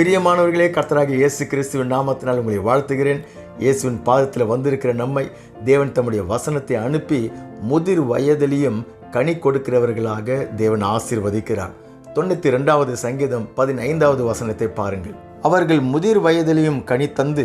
பிரியமானவர்களே கர்த்தராக இயேசு கிறிஸ்துவின் நாமத்தினால் உங்களை வாழ்த்துகிறேன். இயேசுவின் பாதத்தில் வந்திருக்கிற நம்மை தேவன் தம்முடைய வசனத்தை அனுப்பி முதிர் வயதிலையும் கனி கொடுக்கிறவர்களாக தேவன் ஆசீர்வதிக்கிறார். தொண்ணூற்றி ரெண்டாவது சங்கீதம் பதினைந்தாவது வசனத்தை பாருங்கள். அவர்கள் முதிர் வயதிலையும் கனி தந்து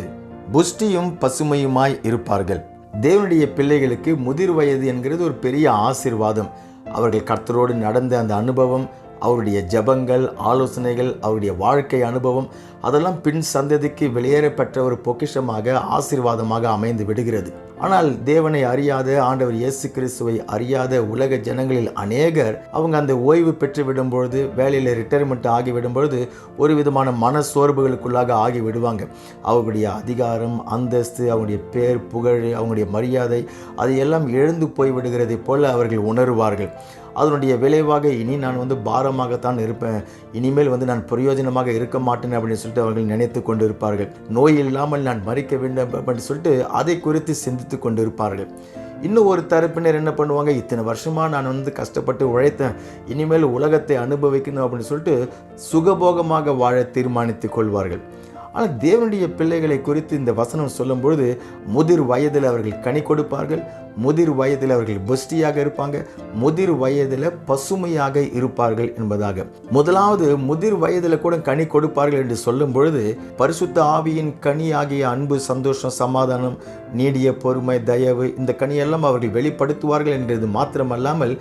புஷ்டியும் பசுமையுமாய் இருப்பார்கள். தேவனுடைய பிள்ளைகளுக்கு முதிர் வயது என்கிறது ஒரு பெரிய ஆசிர்வாதம். அவர்கள் கர்த்தரோடு நடந்த அந்த அனுபவம் அவருடைய ஜபங்கள் ஆலோசனைகள் அவருடைய வாழ்க்கை அனுபவம் அதெல்லாம் பின் சந்ததிக்கு வெளியேறப்பெற்ற ஒரு பொக்கிஷமாக ஆசீர்வாதமாக அமைந்து விடுகிறது. ஆனால் தேவனை அறியாத ஆண்டவர் இயேசு கிறிஸ்துவை அறியாத உலக ஜனங்களில் அநேகர் அவங்க அந்த ஓய்வு பெற்று விடும்பொழுது வேலையில் ரிட்டையர்மெண்ட் ஆகி விடும்பொழுது ஒரு விதமான மன சோர்வுகளுக்குள்ளாக ஆகி விடுவாங்க. அவர்களுடைய அதிகாரம் அந்தஸ்து அவங்களுடைய பேர் புகழ் அவங்களுடைய மரியாதை அதையெல்லாம் எழுந்து போய் விடுகிறதை போல அவர்கள் உணருவார்கள். அதனுடைய விளைவாக இனி நான் வந்து பாரமாகத்தான் இருப்பேன். இனிமேல் வந்து நான் பிரயோஜனமாக இருக்க மாட்டேன் அப்படின்னு சொல்லிட்டு அவர்கள் நினைத்து கொண்டிருப்பார்கள். நோய் இல்லாமல் நான் மறிக்க வேண்டும் அப்படின்னு சொல்லிட்டு அதை குறித்து சிந்தித்து கொண்டிருப்பார்கள். இன்னும் ஒரு தரப்பினர் என்ன பண்ணுவாங்க? இத்தனை வருஷமாக நான் வந்து கஷ்டப்பட்டு உழைத்தேன். இனிமேல் உலகத்தை அனுபவிக்கணும் அப்படின்னு சொல்லிட்டு சுகபோகமாக வாழ தீர்மானித்து கொள்வார்கள். ஆனால் தேவனுடைய பிள்ளைகளை குறித்து இந்த வசனம் சொல்லும்பொழுது முதிர் வயதில் அவர்கள் கனி கொடுப்பார்கள் முதிர் வயதில் அவர்கள் புஷ்டியாக இருப்பாங்க முதிர் வயதில் பசுமையாக இருப்பார்கள் என்பதாக. முதலாவது முதிர் வயதில் கூட கனி கொடுப்பார்கள் என்று சொல்லும் பொழுது பரிசுத்த ஆவியின் கனி ஆகிய அன்பு சந்தோஷம் சமாதானம் நீடிய பொறுமை தயவு இந்த கனியெல்லாம் அவர்கள் வெளிப்படுத்துவார்கள் என்றது மாத்திரமல்லாமல்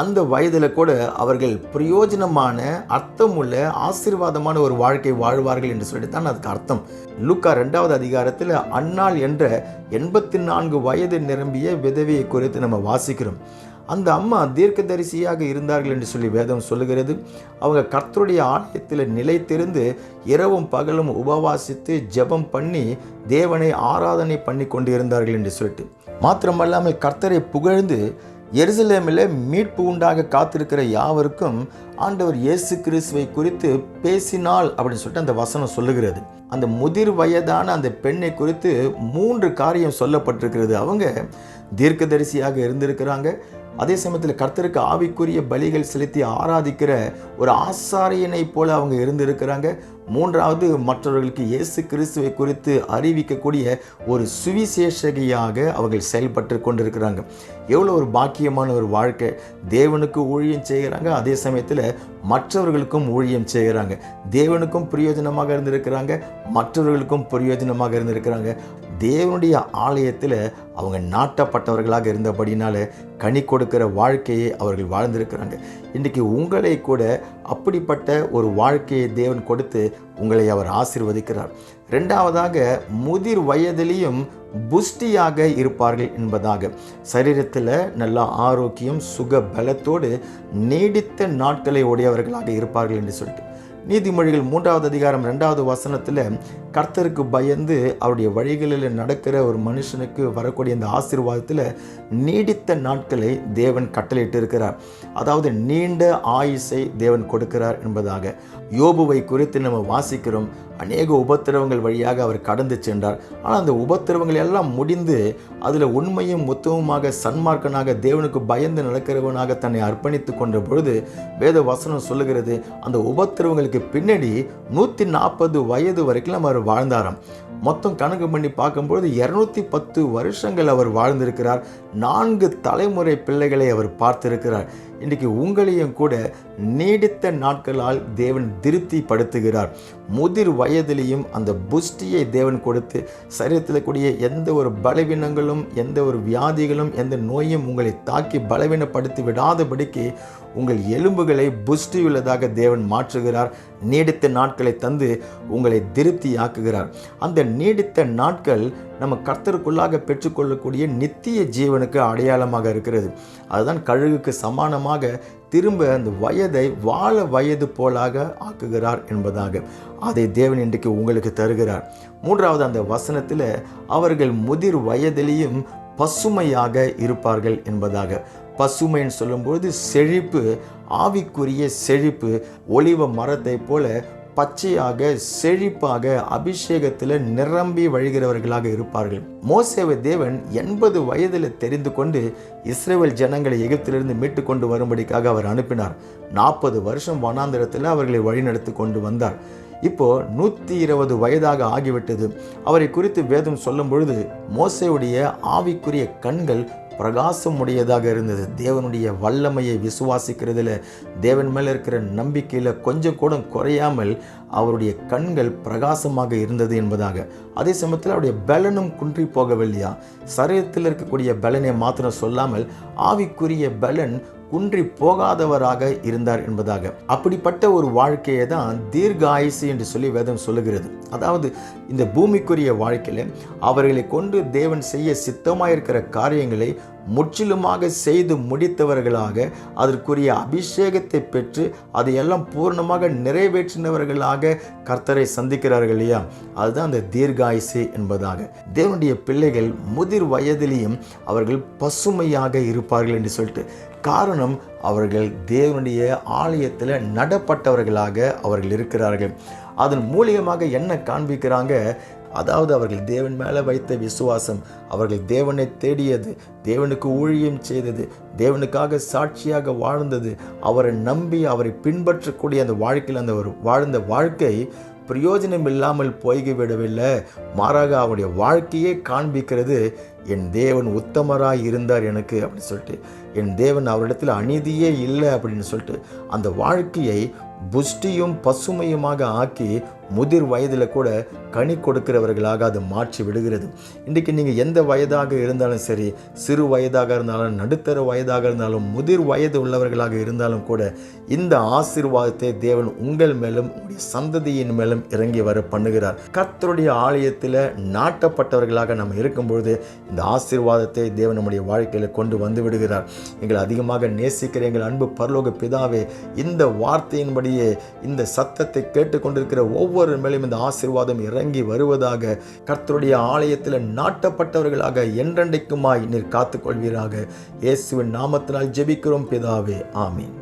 அந்த வயதில் கூட அவர்கள் பிரயோஜனமான அர்த்தமுள்ள ஆசீர்வாதமான ஒரு வாழ்க்கை வாழ்வார்கள் என்று சொல்லித்தான் அதுக்கு அர்த்தம். லூக்கா ரெண்டாவது அதிகாரத்தில் அன்னாள் என்ற எண்பத்தி நான்கு வயது நிரம்பிய விதவியை குறித்து நம்ம வாசிக்கிறோம். அந்த அம்மா தீர்க்கதரிசியாக இருந்தார்கள் என்று சொல்லி வேதம் சொல்லுகிறது. அவங்க கர்த்தருடைய ஆலயத்தில் நிலைத்திருந்து இரவும் பகலும் உபவாசித்து ஜெபம் பண்ணி தேவனை ஆராதனை பண்ணி கொண்டு இருந்தார்கள் என்று சொல்லிட்டு. மாத்திரமல்லாமல் கர்த்தரை புகழ்ந்து எருசலேமில் மீட்பு உண்டாக காத்திருக்கிற யாவருக்கும் ஆண்டவர் இயேசு கிறிஸ்துவை குறித்து பேசினாள் அப்படின்னு சொல்லிட்டு அந்த வசனம் சொல்லுகிறது. அந்த முதிர் வயதான அந்த பெண்ணை குறித்து மூன்று காரியம் சொல்லப்பட்டிருக்கிறது. அவங்க தீர்க்கதரிசியாக இருந்திருக்கிறாங்க. அதே சமயத்தில் கர்த்தருக்கு ஆவிக்குரிய பலிகள் செலுத்தி ஆராதிக்கிற ஒரு ஆசாரியனை போல அவங்க இருந்திருக்கிறாங்க. மூன்றாவது மற்றவர்களுக்கு இயேசு கிறிஸ்துவை குறித்து அறிவிக்கக்கூடிய ஒரு சுவிசேஷகியாக அவர்கள் செயல்பட்டு கொண்டிருக்கிறாங்க. எவ்வளோ ஒரு பாக்கியமான ஒரு வாழ்க்கை. தேவனுக்கு ஊழியம் செய்கிறாங்க. அதே சமயத்தில் மற்றவர்களுக்கும் ஊழியம் செய்கிறாங்க. தேவனுக்கும் பிரயோஜனமாக இருந்திருக்கிறாங்க. மற்றவர்களுக்கும் பிரயோஜனமாக இருந்திருக்கிறாங்க. தேவனுடைய ஆலயத்தில் அவங்க நாட்டப்பட்டவர்களாக இருந்தபடினால கனி கொடுக்கிற வாழ்க்கையை அவர்கள் வாழ்ந்திருக்கிறாங்க. இன்றைக்கி உங்களை கூட அப்படிப்பட்ட ஒரு வாழ்க்கையை தேவன் கொடுத்து உங்களை அவர் ஆசிர்வதிக்கிறார். ரெண்டாவதாக முதிர் வயதிலையும் புஷ்டியாக இருப்பார்கள் என்பதாக. சரீரத்தில் நல்ல ஆரோக்கியம் சுக பலத்தோடு நீடித்த நாட்களை உடையவர்களாக இருப்பார்கள் என்று சொல்லிட்டு. நீதிமொழிகள் மூன்றாவது அதிகாரம் ரெண்டாவது வசனத்தில் கர்த்தருக்கு பயந்து அவருடைய வழிகளில் நடக்கிற ஒரு மனுஷனுக்கு வரக்கூடிய அந்த ஆசீர்வாதத்தில் நீடித்த நாட்களை தேவன் கட்டளையிட்டு இருக்கிறார் அதாவது நீண்ட ஆயுசை தேவன் கொடுக்கிறார் என்பதாக. யோபுவை குறித்து நம்ம வாசிக்கிறோம். அநேக உபத்திரவங்கள் வழியாக அவர் கடந்து சென்றார். ஆனால் அந்த உபத்திரவங்கள் எல்லாம் முடிந்து அதில் உண்மையும் முத்தமுமாக சன்மார்க்கனாக தேவனுக்கு பயந்து நடக்கிறவனாக தன்னை அர்ப்பணித்து கொண்ட பொழுது வேத வசனம் சொல்லுகிறது அந்த உபத்திரவங்களுக்கு பின்னாடி நூற்றி நாற்பது வயது வரைக்கும் அவர் வாழ்ந்தாராம். மொத்தம் கணக்கு பண்ணி பார்க்கும்பொழுது இரநூத்தி பத்து வருஷங்கள் அவர் வாழ்ந்திருக்கிறார். நான்கு தலைமுறை பிள்ளைகளை அவர் பார்த்திருக்கிறார். இன்றைக்கு உங்களையும் கூட நீடித்த நாட்களால் தேவன் திருப்தி படுத்துகிறார் முதிர் வயதிலையும் அந்த புஷ்டியை தேவன் கொடுத்து சரீரத்தில் கூடிய எந்த ஒரு பலவீனங்களும் எந்த ஒரு வியாதிகளும் எந்த நோயும் உங்களை தாக்கி பலவீனப்படுத்தி விடாதபடிக்கு உங்கள் எலும்புகளை புஷ்டி உள்ளதாக தேவன் மாற்றுகிறார். நீடித்த நாட்களை தந்து உங்களை திருப்தி ஆக்குகிறார் அந்த நீடித்த நாட்கள் நம்ம கர்த்தருக்குள்ளாக பெற்றுக்கொள்ளக்கூடிய நித்திய ஜீவனுக்கு அடையாளமாக இருக்கிறது. அதுதான் கழுகுக்கு சமானமாக திரும்ப அந்த வயதை வாழ வயது போலாக ஆக்குகிறார் என்பதாக அதை தேவன் இன்றைக்கு உங்களுக்கு தருகிறார். மூன்றாவது அந்த வசனத்தில் அவர்கள் முதிர் வயதிலேயும் பசுமையாக இருப்பார்கள் என்பதாக. பசுமைன்னு சொல்லும்பொழுது செழிப்பு ஆவிக்குரிய செழிப்பு ஒளிவ மரத்தை போல பச்சையாக செழிப்பாக அபிஷேகத்தில் நிரம்பி வழிகிறவர்களாக இருப்பார்கள். மோசேவை தேவன் எண்பது வயதில் தெரிந்து கொண்டு இஸ்ரேல் ஜனங்களை எகிப்திலிருந்து மீட்டு கொண்டு வரும்படிக்காக அவர் அனுப்பினார். நாற்பது வருஷம் வனாந்திரத்தில் அவர்களை வழிநடத்தி கொண்டு வந்தார். இப்போ நூற்றி இருபது வயதாக ஆகிவிட்டது. அவரை குறித்து வேதம் சொல்லும் பொழுது மோசையுடைய ஆவிக்குரிய கண்கள் பிரகாசம் உடையதாக இருந்தது. தேவனுடைய வல்லமையை விசுவாசிக்கிறதுல தேவன் மேலே இருக்கிற நம்பிக்கையில் கொஞ்சம் கூட குறையாமல் அவருடைய கண்கள் பிரகாசமாக இருந்தது என்பதாக. அதே சமயத்தில் அவருடைய பலனும் குன்றி போகவில்லையா? சரீரத்தில் இருக்கக்கூடிய பலனை மாத்திரம் சொல்லாமல் ஆவிக்குரிய பலன் குன்றி போகாதவராக இருந்தார் என்பதாக. அப்படிப்பட்ட ஒரு வாழ்க்கையை தான் தீர்காயுசு என்று சொல்லி வேதம் சொல்லுகிறது. அதாவது இந்த பூமிக்குரிய வாழ்க்கையில் அவர்களை கொண்டு தேவன் செய்ய சித்தமாயிருக்கிற காரியங்களை முற்றிலுமாக செய்து முடித்தவர்களாக அதற்குரிய அபிஷேகத்தை பெற்று அதையெல்லாம் பூர்ணமாக நிறைவேற்றினவர்களாக கர்த்தரை சந்திக்கிறார்கள் இல்லையா? அதுதான் அந்த தீர்காயுசு என்பதாக. தேவனுடைய பிள்ளைகள் முதிர் வயதிலேயும் அவர்கள் பசுமையாக இருப்பார்கள் என்று சொல்லிட்டு காரணம் அவர்கள் தேவனுடைய ஆலயத்தில் நடப்பட்டவர்களாக அவர்கள் இருக்கிறார்கள். அதன் மூலியமாக என்ன காண்பிக்கிறாங்க? அதாவது அவர்கள் தேவன் மேலே வைத்த விசுவாசம் அவர்கள் தேவனை தேடியது தேவனுக்கு ஊழியம் செய்தது தேவனுக்காக சாட்சியாக வாழ்ந்தது அவரை நம்பி அவரை பின்பற்றக்கூடிய அந்த வாழ்க்கையில் அந்த ஒரு வாழ்ந்த வாழ்க்கை பிரயோஜனம் இல்லாமல் போய்விடவில்லை. மாறாக அவருடைய வாழ்க்கையே காண்பிக்கிறது என் தேவன் உத்தமராய் இருந்தார் எனக்கு அப்படின்னு சொல்லிட்டு என் தேவன் அவரிடத்தில் அநீதியே இல்லை அப்படின்னு சொல்லிட்டு அந்த வாழ்க்கையை புஷ்டியும் பசுமையுமாக ஆக்கி முதிர் வயதில் கூட கனி கொடுக்கிறவர்களாக அது மாற்றி விடுகிறது. இன்றைக்கு நீங்கள் எந்த வயதாக இருந்தாலும் சரி சிறு வயதாக இருந்தாலும் நடுத்தர வயதாக இருந்தாலும் முதிர் வயது உள்ளவர்களாக இருந்தாலும் கூட இந்த ஆசீர்வாதத்தை தேவன் உங்கள் மேலும் உங்களுடைய சந்ததியின் மேலும் இறங்கி வர பண்ணுகிறார். கர்த்தருடைய ஆலயத்தில் நாட்டப்பட்டவர்களாக நம்ம இருக்கும்பொழுது இந்த ஆசீர்வாதத்தை தேவன் நம்முடைய வாழ்க்கையில் கொண்டு வந்து விடுகிறார். எங்களை அதிகமாக நேசிக்கிற எங்கள் அன்பு பரலோக பிதாவே இந்த வார்த்தையின்படியே இந்த சத்தத்தை கேட்டுக்கொண்டிருக்கிற ஒவ்வொரு ஒவ்வொரு மேலும் இந்த ஆசீர்வாதம் இறங்கி வருவதாக கர்த்தருடைய ஆலயத்தில் நாட்டப்பட்டவர்களாக என்றென்றைக்குமாய் நீர் காத்துக்கொள்வீராக. இயேசுவின் நாமத்தினால் ஜெபிக்கிறோம் பிதாவே ஆமீன்.